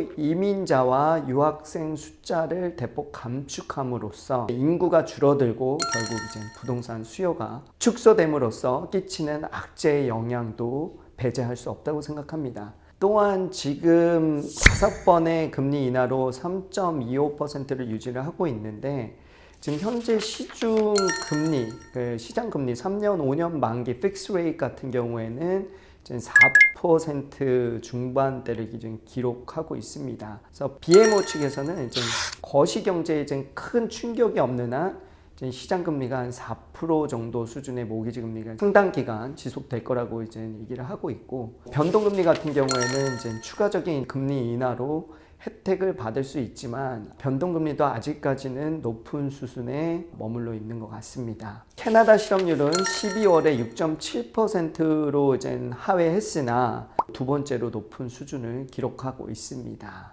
이민자와 유학생 숫자를 대폭 감축함으로써 인구가 줄어들고 결국 이제 부동산 수요가 축소됨으로써 끼치는 악재의 영향도 배제할 수 없다고 생각합니다. 또한 지금 다섯 번의 금리 인하로 3.25%를 유지를 하고 있는데 지금 현재 시중 금리, 그 시장 금리 3년, 5년 만기 픽스 레이트 같은 경우에는 지금 4% 중반대를 기준 기록하고 있습니다. 그래서 BMO 측에서는 이제 거시 경제에 좀큰 충격이 없는 한 이제 시장 금리가 한 4% 정도 수준의 모기지 금리가 상당 기간 지속될 거라고 이제 얘기를 하고 있고 변동 금리 같은 경우에는 이제 추가적인 금리 인하로 혜택을 받을 수 있지만 변동금리도 아직까지는 높은 수준에 머물러 있는 것 같습니다. 캐나다 실업률은 12월에 6.7%로 이제 하회했으나 두 번째로 높은 수준을 기록하고 있습니다.